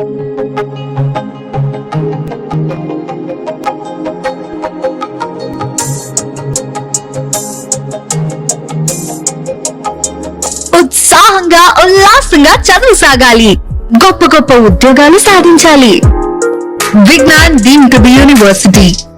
ఉత్సాహంగా ఉల్లాసంగా చదువు సాగాలి. గొప్ప గొప్ప ఉద్యోగాలు సాధించాలి. Vignan deemed to be university.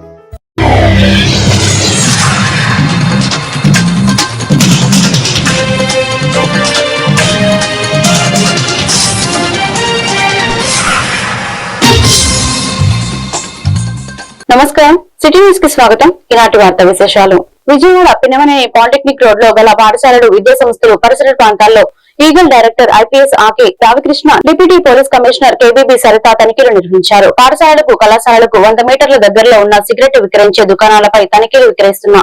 నమస్కారం. సిటీ న్యూస్కి స్వాగతం. ఈనాటి వార్త విశేషాలు. విజయవాడ పిన్నమనే పాలిటెక్నిక్ రోడ్లో గల పాఠశాలలు విద్యా సంస్థలు పరిసర ప్రాంతాల్లో eagle director IPS ఆకే Ravikrishna deputy police commissioner KBB Saritha తనిఖీలు నిర్వహించారు. పాఠశాలలకు కళాశాలకు వంద మీటర్ల దగ్గరలో ఉన్న సిగరెట్ విక్రయించే దుకాణాలపై తనిఖీలు విక్రయిస్తున్న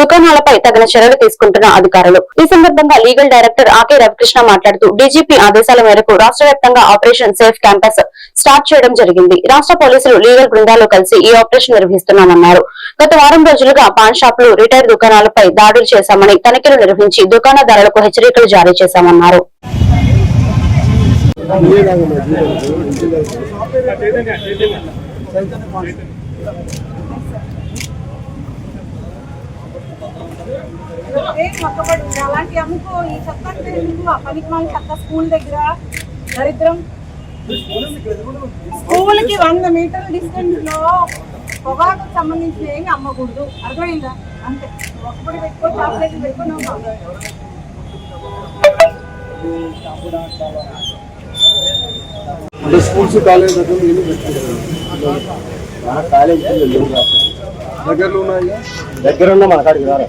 దుకాణాలపై తగిన చర్యలు తీసుకుంటున్న అధికారులు. ఈ సందర్భంగా లీగల్ డైరెక్టర్ ఆకే రవికృష్ణ మాట్లాడుతూ డీజీపీ ఆదేశాల మేరకు రాష్ట్ర వ్యాప్తంగా ఆపరేషన్ సేఫ్ క్యాంపస్ స్టార్ట్ చేయడం జరిగింది. రాష్ట్ర పోలీసులు లీగల్ బృందాలు కలిసి ఈ ఆపరేషన్ నిర్వహిస్తున్నామన్నారు. గత వారం రోజులుగా పాన్ షాపులు రిటైర్ దుకాణాలపై దాడులు చేశామని తనిఖీలు నిర్వహించి దుకాణదారులకు హెచ్చరికలు జారీ చేశామన్నారు. ఏం అలాంటి అమ్ముకో. ఈ చెత్త పనికి మాలి చెత్త స్కూల్ దగ్గర. దరిద్రం. స్కూల్కి వంద మీటర్ల డిస్టెన్స్లో పొగాకు సంబంధించిన ఏమి అమ్మకూడదు. అర్థమైందా? అంతే. ఒక్కటి పెట్టుకో చాక్లెట్ పెట్టుకున్నాం అంటే స్కూల్స్ కాలేజ్ దగ్గర ఇల్లు పెట్టుకుంటారు. కాలేజ్ లేవు. దగ్గరలో ఉన్నాయి? దగ్గర ఉన్న మన కాడికి రారా?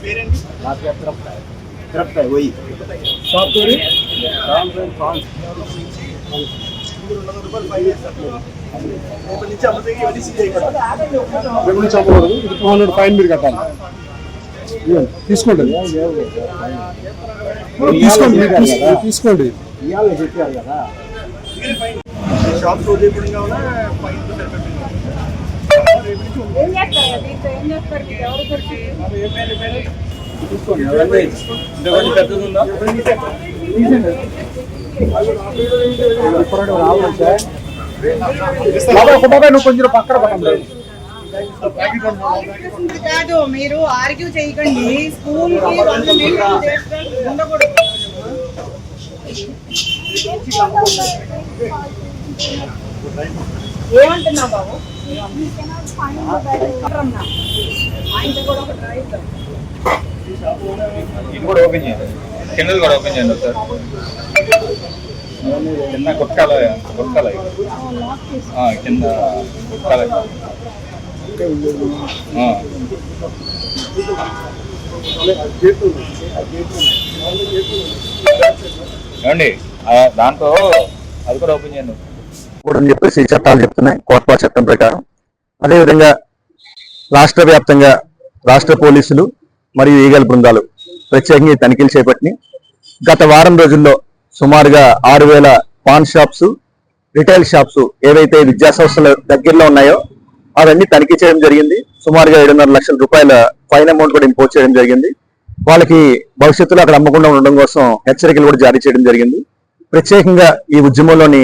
నాకు తిరపతాయి తిరపతాయి పోయి షాప్ పేరు రేపు నుంచి అమ్మకూడదు ఇది టూ హండ్రెడ్ ఫైన్ మీరు కట్టాలి. తీసుకోండి. తీసుకోండి తీసుకోండి నువ్వు కొంచెం పక్కన పక్కన కాదు మీరు ఆర్గ్యూ చేయకండి స్కూల్కి వంద మీటర్ల distance ఉండకూడదు ఏమంటున్నావు బాబు అంటున్నా. ఆయనతో కూడా. ఇది ఓపెన్ చేయండి కిందది కూడా ఓపెన్ చేయండి సార్ కింద గుట్కాల కింద గుట్కాల. ఏమండి? దాంట్లో అది కూడా ఓపెన్ చేయండి. కూడా అని చెప్పేసి చట్టాలు చెప్తున్నాయి కోట్పా చట్టం ప్రకారం. అదేవిధంగా రాష్ట్ర వ్యాప్తంగా రాష్ట్ర పోలీసులు మరియు ఈగల బృందాలు ప్రత్యేకంగా తనిఖీలు చేపట్టి గత వారం రోజుల్లో సుమారుగా ఆరు వేల పాన్ షాప్స్ రిటైల్ షాప్స్ ఏవైతే విద్యా సంస్థల దగ్గరలో ఉన్నాయో అవన్నీ తనిఖీ చేయడం జరిగింది. సుమారుగా ఏడున్నర లక్షల రూపాయల ఫైన్ అమౌంట్ కూడా ఇంపోజ్ చేయడం జరిగింది. వాళ్ళకి భవిష్యత్తులో అక్కడ అమ్మకుండా ఉండడం కోసం హెచ్చరికలు కూడా జారీ చేయడం జరిగింది. ప్రత్యేకంగా ఈ ఉద్యమంలోని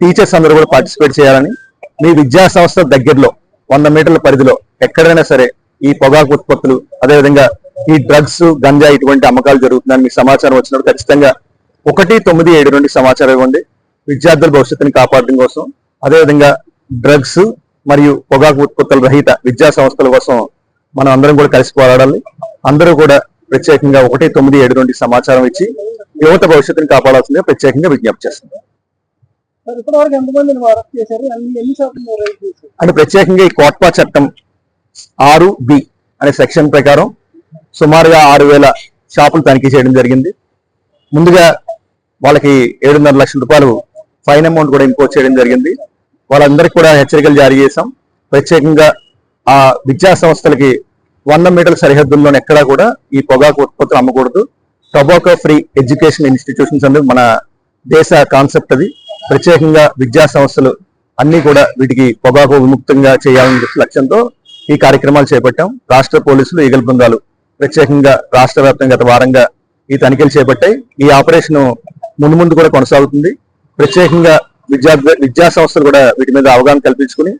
టీచర్స్ అందరూ కూడా పార్టిసిపేట్ చేయాలని మీ విద్యా సంస్థ దగ్గరలో వంద మీటర్ల పరిధిలో ఎక్కడైనా సరే ఈ పొగాకు ఉత్పత్తులు అదేవిధంగా ఈ డ్రగ్స్ గంజా ఇటువంటి అమ్మకాలు జరుగుతుందని మీకు సమాచారం వచ్చినప్పుడు ఖచ్చితంగా ఒకటి తొమ్మిది ఏడు నుండి సమాచారం ఇవ్వండి. విద్యార్థుల భవిష్యత్తుని కాపాడడం కోసం. అదేవిధంగా డ్రగ్స్ మరియు పొగాకు ఉత్పత్తుల రహిత విద్యా సంస్థల కోసం మనం అందరం కూడా కలిసి పోరాడాలి. అందరూ కూడా ప్రత్యేకంగా ఒకటి తొమ్మిది ఏడు నుండి సమాచారం ఇచ్చి యువత భవిష్యత్తుని కాపాడాల్సిందిగా ప్రత్యేకంగా విజ్ఞప్తి చేస్తుంది అంటే ప్రత్యేకంగా ఈ కోట్పా చట్టం ఆరు బి అనే సెక్షన్ ప్రకారం సుమారుగా ఆరు వేల షాపులు తనిఖీ చేయడం జరిగింది. ముందుగా వాళ్ళకి ఏడున్నర లక్షల రూపాయలు ఫైన్ అమౌంట్ కూడా ఇంపోజ్ చేయడం జరిగింది. వాళ్ళందరికీ కూడా హెచ్చరికలు జారీ చేశాం. ప్రత్యేకంగా ఆ విద్యా సంస్థలకి వంద మీటర్ల సరిహద్దుల్లో ఎక్కడా కూడా ఈ పొగాకు ఉత్పత్తులు అమ్మకూడదు. టొబాకో ఫ్రీ ఎడ్యుకేషన్ ఇన్స్టిట్యూషన్స్ అనేది మన దేశ కాన్సెప్ట్ అది. ప్రత్యేకంగా విద్యా సంస్థలు అన్ని కూడా వీటికి పొగాకు విముక్తంగా చేయాలనే లక్ష్యంతో ఈ కార్యక్రమాలు చేపట్టాం. రాష్ట్ర పోలీసులు ఈగల బృందాలు ప్రత్యేకంగా రాష్ట్ర వ్యాప్తంగా గత వారంగా ఈ తనిఖీలు చేపట్టాయి. ఈ ఆపరేషన్ ముందు ముందు కూడా కొనసాగుతుంది. ప్రత్యేకంగా విద్యార్థి విద్యా సంస్థలు కూడా వీటి మీద అవగాహన కల్పించుకుని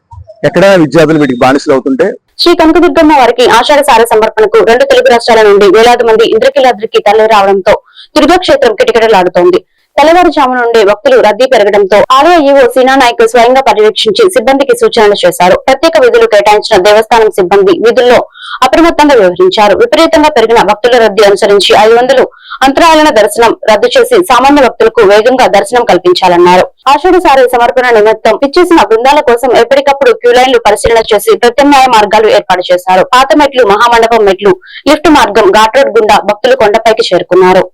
ఎక్కడైనా విద్యార్థులు వీటికి బానిసలు అవుతుంటే శ్రీ కనకదుర్గమ్మ వారికి ఆషాఢ సార సమర్పణకు రెండు తెలుగు రాష్ట్రాల నుండి వేలాది మంది ఇంద్రకీలాద్రికి తరలి రావడంతో దుర్గా క్షేత్రం కిటకిటలాడుతోంది. తెల్లవారుజాము నుండి భక్తులు రద్దీ పెరగడంతో ఆలయ ఈవో సీనా నాయకులు స్వయంగా పర్యవేక్షించి సిబ్బందికి సూచనలు చేశారు. ప్రత్యేక విధులు కేటాయించిన దేవస్థానం సిబ్బంది విధుల్లో అప్రమత్తంగా వ్యవహరించారు. విపరీతంగా పెరిగిన భక్తుల రద్దీ అనుసరించి ఐదు వందలు అంతరాలన దర్శనం రద్దు చేసి సామాన్య భక్తులకు వేగంగా దర్శనం కల్పించాలన్నారు. ఆషాఢసారి సమర్పణ నిమిత్తం ఇచ్చేసిన బృందాల కోసం ఎప్పటికప్పుడు క్యూ లైన్లు పరిశీలన చేసి ప్రత్యామ్నాయ మార్గాలు ఏర్పాటు చేశారు. పాత మెట్లు మహామండపం మెట్లు లిఫ్ట్ మార్గం ఘాట్ రోడ్ గుండా భక్తులు కొండపైకి చేరుకున్నారు.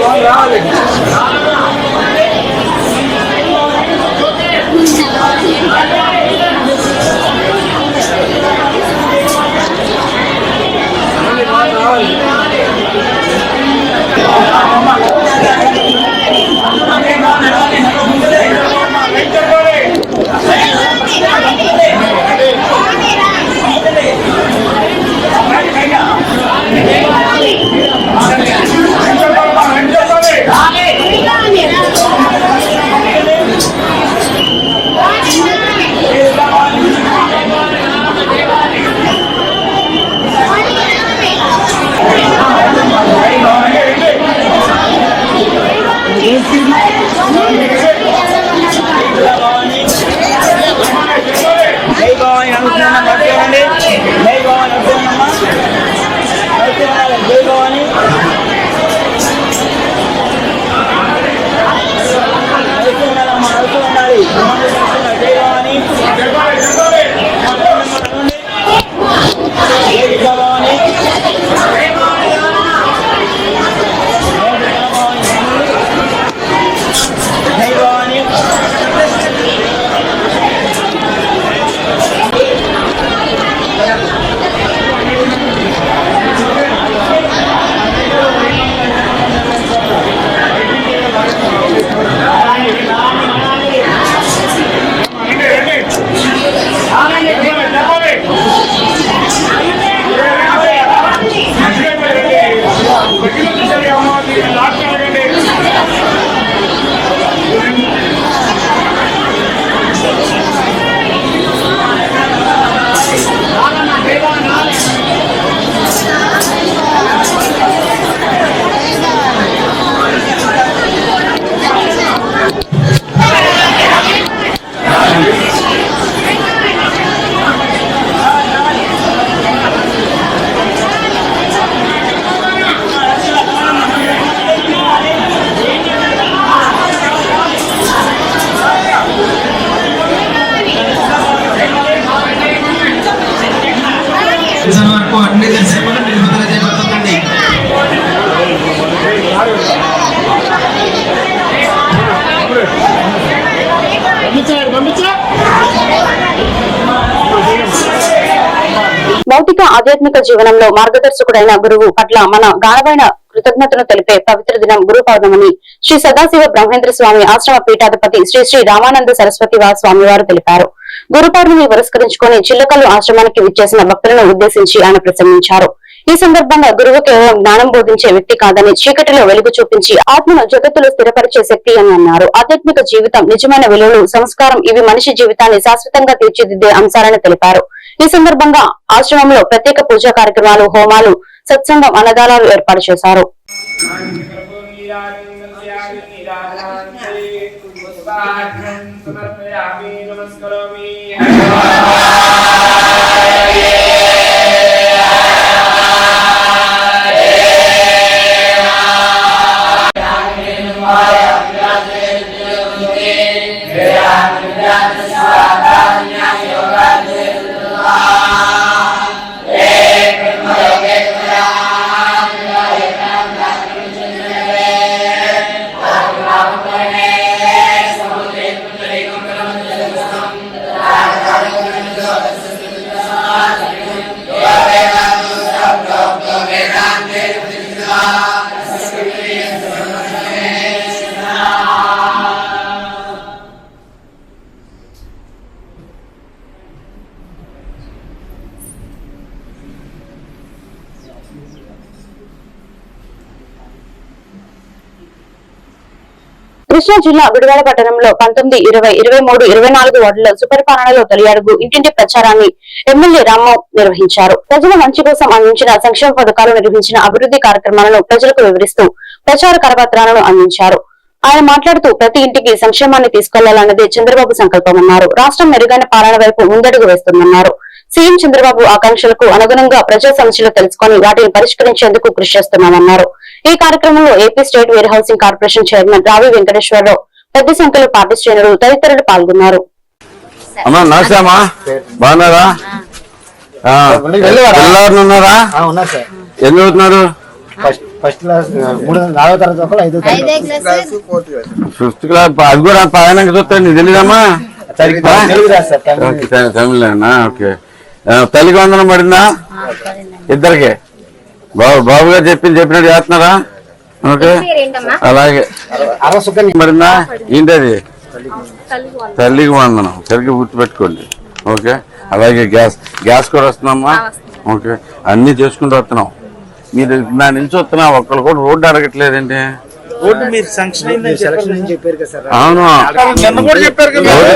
జై భవాని నడుస్తున్నాం నడుస్తున్నాండి జై భవాని. నడుస్తున్నామ్మా జై భవాని జై భవాని దర్శనం వరకు అన్ని దర్శనములు నిలుపుదల చేయబడుతుందండి భౌతిక ఆధ్యాత్మిక జీవనంలో మార్గదర్శకుడైన గురువు పట్ల మన గాఢమైన కృతజ్ఞతను తెలిపే పవిత్ర దినం గురు పౌర్ణమిని శ్రీ సదాశివ బ్రహ్మేంద్ర స్వామి ఆశ్రమ పీఠాధిపతి శ్రీ శ్రీ రామానంద సరస్వతి స్వామి వారు తెలిపారు. గురు పౌర్ణమి పురస్కరించుకొని చిల్లకల్లు ఆశ్రమానికి విచ్చేసిన భక్తులను ఉద్దేశించి ఆయన ప్రసంగించారు. ఈ సందర్భంగా గురువు కేవలం జ్ఞానం బోధించే వ్యక్తి కాదని చీకటిలో వెలుగు చూపించి ఆత్మను జగత్తులో స్థిరపరిచే శక్తి అని అన్నారు. ఆధ్యాత్మిక జీవితం నిజమైన విలువలు సంస్కారం ఇవి మనిషి జీవితాన్ని శాశ్వతంగా తీర్చిదిద్దే అంశాలని తెలిపారు. ఈ సందర్భంగా ఆశ్రమంలో ప్రత్యేక పూజా కార్యక్రమాలు హోమాలు సత్సంగం అన్నదానాలు ఏర్పాటు చేశారు. నమస్కారం కృష్ణా జిల్లా గుడివాడ పట్టణంలో పంతొమ్మిది ఇరవై ఇరవై మూడు ఇరవై నాలుగు వార్డులో సుపరిపాలనలో తొలి అడుగు ఇంటింటి ప్రచారాన్ని ఎమ్మెల్యే రామ్మోహన్ నిర్వహించారు. ప్రజల మంచి కోసం అందించిన సంక్షేమ పథకాలు నిర్వహించిన అభివృద్ధి కార్యక్రమాలను ప్రజలకు వివరిస్తూ ప్రచార కరపత్రాలను అందించారు. ఆయన మాట్లాడుతూ ప్రతి ఇంటికి సంక్షేమాన్ని తీసుకెళ్ళాలన్నదే చంద్రబాబు సంకల్పమన్నారు. రాష్ట్రం మెరుగైన పాలన వైపు ముందడుగు వేస్తుందన్నారు. సీఎం చంద్రబాబు ఆకాంక్షలకు అనుగుణంగా ప్రజా సమస్యలు తెలుసుకొని వాటిని పరిష్కరించేందుకు కృషి చేస్తున్నామన్నారు. ఈ కార్యక్రమంలో AP state warehousing corporation chairman Ravi Venkateswararao పెద్ద సంఖ్యలో పార్టీ శ్రేణులు తదితరులు పాల్గొన్నారు. అమ్మా బాగున్నారా? ఉన్నారా ఎన్ని చదువుతున్నారు? ఫస్ట్ ఫస్ట్ క్లాస్ మూడు నాలుగో తరగతి ఐదో తరగతి. ఫిఫ్త్ క్లాస్ అది కూడా చూస్తాను నీకు తెలియదమ్మా తమిళనా ఓకే తల్లికి వందనం పడిందా? ఇద్దరికి? బాబు బాబు గారు చెప్పింది చెప్పినట్టు చేస్తున్నారా? ఓకే. అలాగే. పడిందా ఏంటది? తల్లికి వందనం. సరిగ్గా గుర్తుపెట్టుకోండి. ఓకే. అలాగే గ్యాస్ గ్యాస్ కూడా వస్తుందమ్మా? ఓకే. అన్ని చేసుకుంటూ వస్తున్నాం. మీరు నా నుంచి వస్తున్నా ఒక్కరు కూడా రోడ్డు అడగట్లేదండి ఓటు మీరు సంక్షన్ అయిందని సెలక్షన్ అని చెప్పారు కదా సార్. అవును. రోడ్డు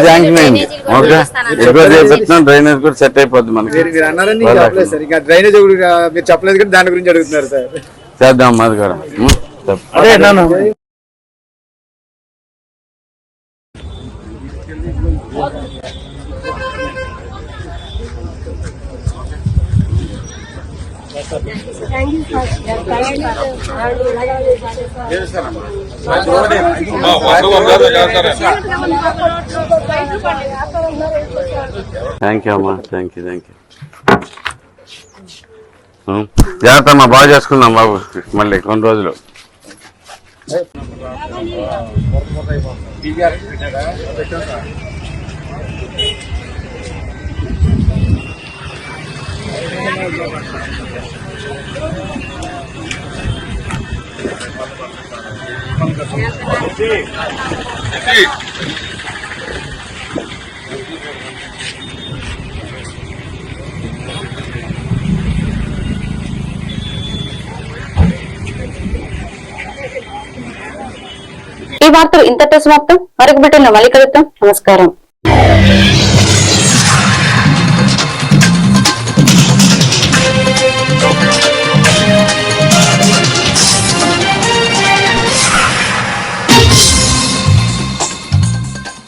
శాంక్షన్ అయింది. ఓకే. రిపేర్ చేపిస్తున్నాం డ్రైనేజ్ కూడా సెట్ అయిపోద్ది మనకి. మీరు అన్నారని నేను చెప్పలేదు సార్. ఇంకా డ్రైనేజ్ కూడా మీరు చెప్పలేదు కానీ దాని గురించి అడుగుతున్నారు సార్. చేద్దాం అది కూడా థ్యాంక్ యూ అమ్మా. Thank you thank you. జాగ్రత్త అమ్మా బాగా చేసుకుందాం బాబు. మళ్ళీ కొన్ని రోజులు. ఈ వార్తలు ఇంతటితో సమాప్తం మరొక బిడ్డలను మళ్ళీ కలుద్దాం. నమస్కారం.